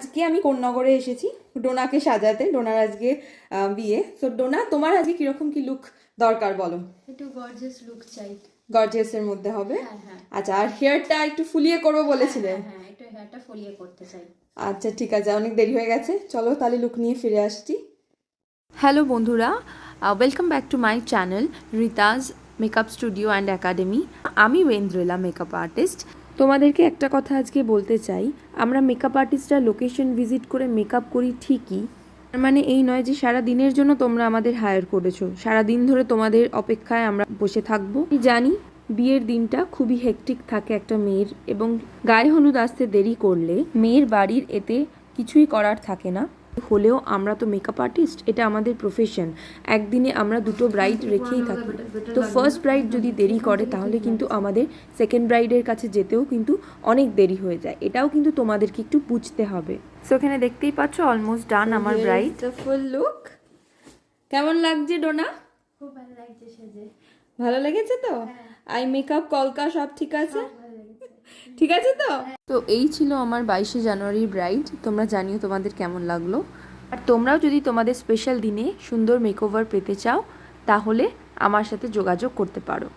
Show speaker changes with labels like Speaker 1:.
Speaker 1: আজকে আমি কোন্নগরে এসেছি ডোনাকে সাজাতে ডোনার আজকে বিয়ে। তো ডোনা তোমার আজকে কীরকম কি লুক দরকার বলো?
Speaker 2: একটু গর্জিয়াস লুক চাই।
Speaker 1: গর্জিয়াসের মধ্যে হবে?
Speaker 2: হ্যাঁ হ্যাঁ।
Speaker 1: আচ্ছা আর হেয়ারটা একটু ফুলিয়ে করব বলেছিলে?
Speaker 2: হ্যাঁ হ্যাঁ একটু হেয়ারটা ফলিয়ে করতে চাই।
Speaker 1: আচ্ছা ঠিক আছে অনেক দেরি হয়ে গেছে। চলো তাহলে লুক নিয়ে ফিরে আসছি।
Speaker 3: হ্যালো বন্ধুরা। Welcome back to my channel Ritaj makeup studio and academy আমি ওয়েন্দ্রেলা মেকআপ আর্টিস্ট তোমাদেরকে একটা কথা আজকে বলতে চাই। আমরা মেকআপ আর্টিস্টরা লোকেশন ভিজিট করে মেকআপ করি ঠিকই। তার মানে এই নয় যে সারা দিনের জন্য তোমরা আমাদের হায়ার করেছ। সারা দিন ধরে তোমাদের অপেক্ষায় আমরা বসে থাকব। জানি বিয়ের দিনটা খুবই হেকটিক থাকে একটা মেয়ের এবং গায়ে হলুদ আসতে দেরি করলে মেয়ের বাড়ির এতে কিছুই করার থাকে না। হলেও আমরা তো মেকআপ আর্টিস্ট এটা আমাদের প্রফেশন একদিনে আমরা দুটো ব্রাইড রেখেই থাকি। তো ফার্স্ট ব্রাইড যদি দেরি করে তাহলে কিন্তু আমাদের সেকেন্ড ব্রাইডের কাছে যেতেও কিন্তু অনেক দেরি হয়ে যায়। এটাও কিন্তু তোমাদেরকে একটু বুঝতে হবে। সো এখানে দেখতেই পাচ্ছ অলমোস্ট ডান আমার ব্রাইড
Speaker 1: ফুল লুক কেমন লাগছে ডোনা?
Speaker 2: খুব ভালো লাগছে সেজে।
Speaker 1: ভালো লেগেছে তো? আই মেকআপ কলকা সব ঠিক আছে? ঠিক আছে তো?
Speaker 3: তো এই ছিল আমার বাইশে জানুয়ারির ব্রাইড। তোমরা জানিও তোমাদের কেমন লাগল। আর তোমরাও যদি তোমাদের স্পেশাল দিনে সুন্দর মেকওভার পেতে চাও, তাহলে আমার সাথে যোগাযোগ করতে পারো।